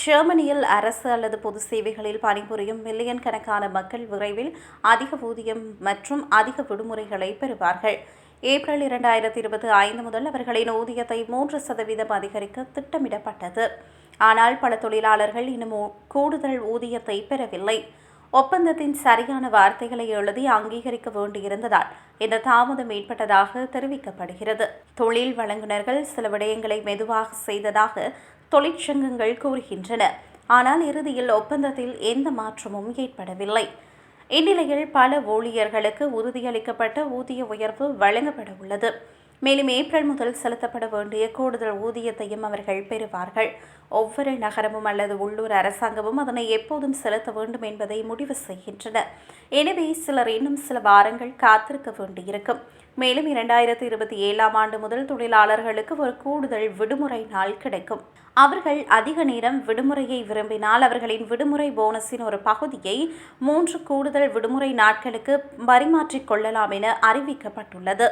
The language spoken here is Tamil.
ஜெர்மனியில் அரசு அல்லது பொது சேவைகளில் பணிபுரியும் மில்லியன் கணக்கான மக்கள் விரைவில் அதிக ஊதியம் மற்றும் அதிக விடுமுறைகளை பெறுவார்கள். ஏப்ரல் இரண்டாயிரத்தி இருபத்தி ஐந்து முதல் அவர்களின் ஊதியத்தை மூன்று சதவீதம் அதிகரிக்க திட்டமிடப்பட்டது. ஆனால் பல தொழிலாளர்கள் இன்னும் கூடுதல் ஊதியத்தை பெறவில்லை. ஒப்பந்தத்தின் சரியான வார்த்தைகளை எழுதி அங்கீகரிக்க வேண்டியிருந்ததால் இந்த தாமதம் ஏற்பட்டதாக தெரிவிக்கப்படுகிறது. தொழில் வழங்குநர்கள் சில விடயங்களை மெதுவாக செய்ததாக தொழிற்சங்கங்கள் கூறுகின்றன. ஆனால் இறுதியில் ஒப்பந்தத்தில் எந்த மாற்றமும் ஏற்படவில்லை. இந்நிலையில் பல ஊழியர்களுக்கு உறுதியளிக்கப்பட்ட ஊதிய உயர்வு வழங்கப்பட உள்ளது. மேலும் ஏப்ரல் முதல் செலுத்தப்பட வேண்டிய கூடுதல் ஊதியத்தையும் அவர்கள் பெறுவார்கள். ஒவ்வொரு நகரமும் அல்லது உள்ளூர் அரசாங்கமும் அதனை எப்போதும் செலுத்த வேண்டும் என்பதை முடிவு செய்கின்றன. எனவே சிலர் இன்னும் சில வாரங்கள் காத்திருக்க வேண்டியிருக்கும். மேலும் இரண்டாயிரத்தி இருபத்தி ஏழாம் ஆண்டு முதல் தொழிலாளர்களுக்கு ஒரு கூடுதல் விடுமுறை நாள் கிடைக்கும். அவர்கள் அதிக நேரம் விடுமுறையை விரும்பினால் அவர்களின் விடுமுறை போனஸின் ஒரு பகுதியை மூன்று கூடுதல் விடுமுறை நாட்களுக்கு பரிமாற்றிக் கொள்ளலாம் என அறிவிக்கப்பட்டுள்ளது.